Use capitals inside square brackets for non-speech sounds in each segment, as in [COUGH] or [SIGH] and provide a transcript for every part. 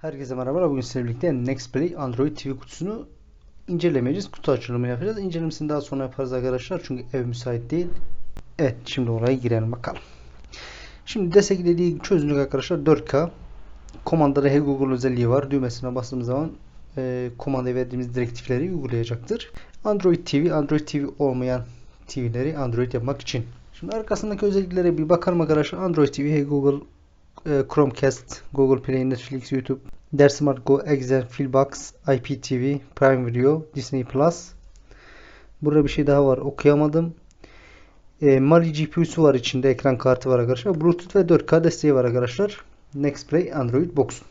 Herkese merhaba. Bugün sizlerle birlikte Nextplay Android TV kutusunu incelemeyeceğiz. Kutu açılımı yapacağız. İncelemesini daha sonra yaparız arkadaşlar. Çünkü ev müsait değil. Evet. Şimdi oraya girelim bakalım. Şimdi desteklediği çözünürlük arkadaşlar 4K. Komandada Hey Google özelliği var. Düğmesine bastığımız zaman e, komandaya verdiğimiz direktifleri uygulayacaktır. Android TV, Android TV olmayan TV'leri Android yapmak için. Şimdi arkasındaki özelliklere bir bakalım arkadaşlar. Android TV, Hey Google Chromecast, Google Play, Netflix, YouTube, Dersmart Go, Excel, Filbox, IPTV, Prime Video, Disney Plus. Burada bir şey daha var. Okuyamadım. E, Mali GPU'su var içinde. Ekran kartı var arkadaşlar. Bluetooth ve 4K desteği var arkadaşlar. Nextplay Android Box.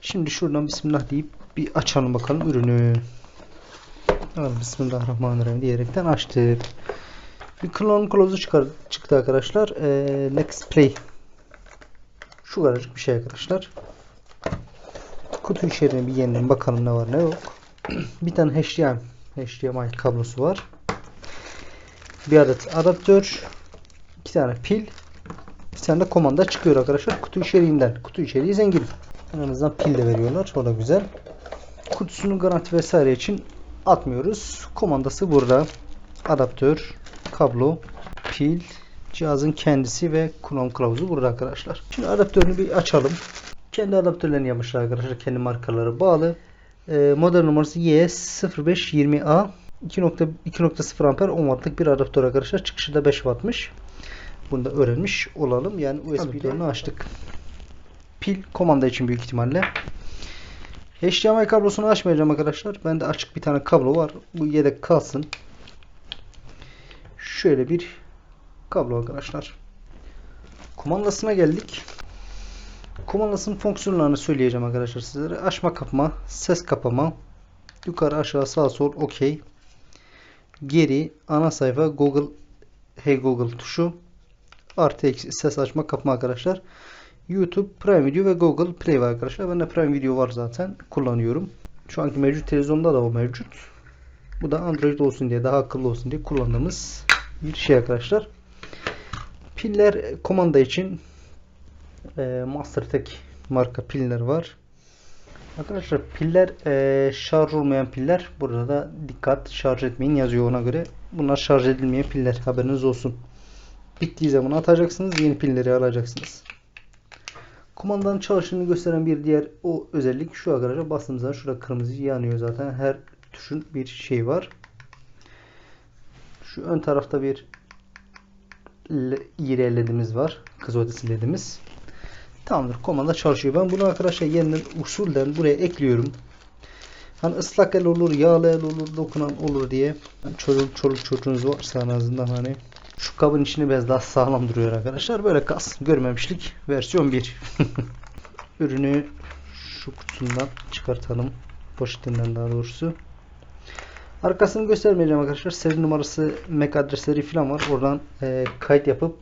Şimdi şuradan Bismillah deyip bir açalım bakalım ürünü. Bismillahirrahmanirrahim diyerekten açtık. Bir klon kılavuzu çıkar, çıktı arkadaşlar. E, Nextplay şu kadarcık bir şey arkadaşlar. Kutu içeriğine bir yeniden bakalım ne var ne yok. bir tane HDMI, HDMI kablosu var. Bir adet adaptör. iki tane pil. Bir tane de komanda çıkıyor arkadaşlar. Kutu içeriğinden. Kutu içeriği zengin. En azından pil de veriyorlar. O da güzel. Kutusunun garanti vesaire için atmıyoruz. Komandası burada. Adaptör, kablo, pil, cihazın kendisi ve kullanım kılavuzu burada arkadaşlar. Şimdi adaptörünü bir açalım. Kendi adaptörlerini yapmışlar arkadaşlar. Kendi markaları bağlı. E, model numarası Y0520A 2.2.0 amper 10 wattlık bir adaptör arkadaşlar. Çıkışı da 5 wattmış. Bunu da öğrenmiş olalım. Yani USB'lerini açtık. Pil komanda için büyük ihtimalle. HDMI kablosunu açmayacağım arkadaşlar. Bende açık bir tane kablo var. Bu yedek kalsın. Şöyle bir kablo arkadaşlar. Kumandasına geldik. Kumandasının fonksiyonlarını söyleyeceğim arkadaşlar sizlere. Açma kapama, ses kapama, yukarı aşağı sağ sol OK. Geri ana sayfa Google Hey Google tuşu. Artı eksi ses açma kapama arkadaşlar. YouTube, Prime Video ve Google Play var arkadaşlar. Bende Prime Video var zaten. Kullanıyorum. Şu anki mevcut televizyonda da o mevcut. Bu da Android olsun diye daha akıllı olsun diye kullandığımız bir şey arkadaşlar. Piller komanda için e, MasterTech marka piller var. Arkadaşlar piller e, şarj olmayan piller. Burada da dikkat şarj etmeyin yazıyor ona göre. Bunlar şarj edilmeyen piller. Haberiniz olsun. Bittiği zaman atacaksınız. Yeni pilleri alacaksınız. Kumandanın çalışını gösteren bir diğer o özellik şu arkadaşlar. Bastığımız zaman şurada kırmızı yanıyor zaten. Her tuşun bir şey var. Şu ön tarafta bir iğre ledimiz var. Kız ötesi ledimiz. Tamamdır. Komanda çalışıyor. Ben bunu arkadaşlar yeniden usulden buraya ekliyorum. Hani ıslak el olur, yağlı el olur, dokunan olur diye. Çocuk, çoluk çocuğunuz varsa en azından hani şu kabın içini biraz daha sağlam duruyor arkadaşlar. Böyle kas görmemişlik versiyon 1. [LAUGHS] Ürünü şu kutusundan çıkartalım. Poşetinden daha doğrusu. Arkasını göstermeyeceğim arkadaşlar. Seri numarası, MAC adresleri falan var. Oradan e, kayıt yapıp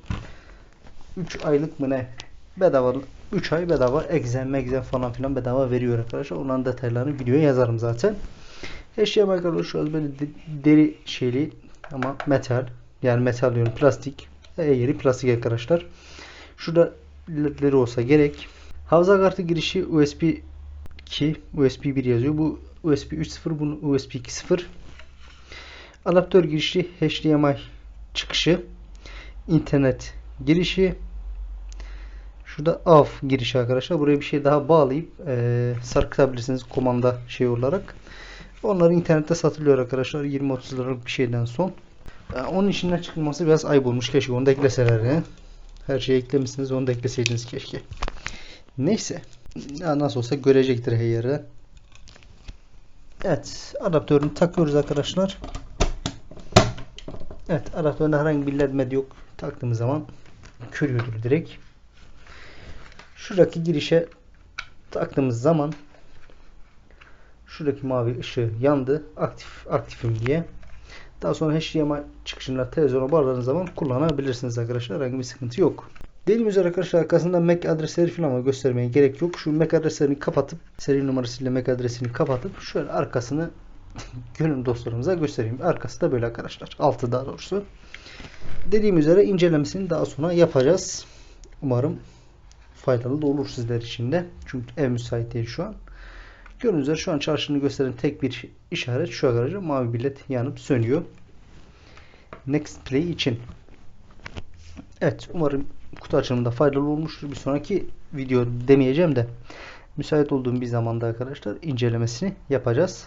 3 aylık mı ne bedava 3 ay bedava egzen megzen falan filan bedava veriyor arkadaşlar. Onların detaylarını videoya yazarım zaten. HDMI kablo şu böyle deri şeyli ama metal yani metal diyorum plastik. E yeri plastik arkadaşlar. Şurada ledleri olsa gerek. Hafıza kartı girişi USB 2, USB 1 yazıyor. Bu USB 3.0, bunu USB 2.0. Adaptör girişi, HDMI çıkışı, internet girişi, şurada AV girişi arkadaşlar. Buraya bir şey daha bağlayıp e, sarkıtabilirsiniz komanda şey olarak. Onlar internette satılıyor arkadaşlar. 20-30 liralık bir şeyden son. Yani onun içinden çıkılması biraz ayıp olmuş. Keşke onu da ekleseler. He? Her şeyi eklemişsiniz. Onu da ekleseydiniz keşke. Neyse. Ya nasıl olsa görecektir her yere. Evet. Adaptörünü takıyoruz arkadaşlar. Evet. Adaptöründe herhangi bir led med yok. Taktığımız zaman körüyordur direkt. Şuradaki girişe taktığımız zaman şuradaki mavi ışığı yandı. Aktif aktifim diye. Daha sonra HDMI çıkışını televizyona bağladığınız zaman kullanabilirsiniz arkadaşlar. Herhangi bir sıkıntı yok. Dediğim üzere arkadaşlar arkasında MAC adresleri falan göstermeye gerek yok. Şu MAC adreslerini kapatıp seri numarasıyla MAC adresini kapatıp şöyle arkasını gönül dostlarımıza göstereyim. Arkası da böyle arkadaşlar. Altı daha doğrusu. Dediğim üzere incelemesini daha sonra yapacağız. Umarım faydalı da olur sizler için de. Çünkü ev müsait değil şu an. Gördüğünüz üzere şu an çalıştığını gösteren tek bir işaret şu arkadaşlar mavi bilet yanıp sönüyor. Next Play için. Evet umarım kutu açılımında faydalı olmuştur. Bir sonraki video demeyeceğim de müsait olduğum bir zamanda arkadaşlar incelemesini yapacağız.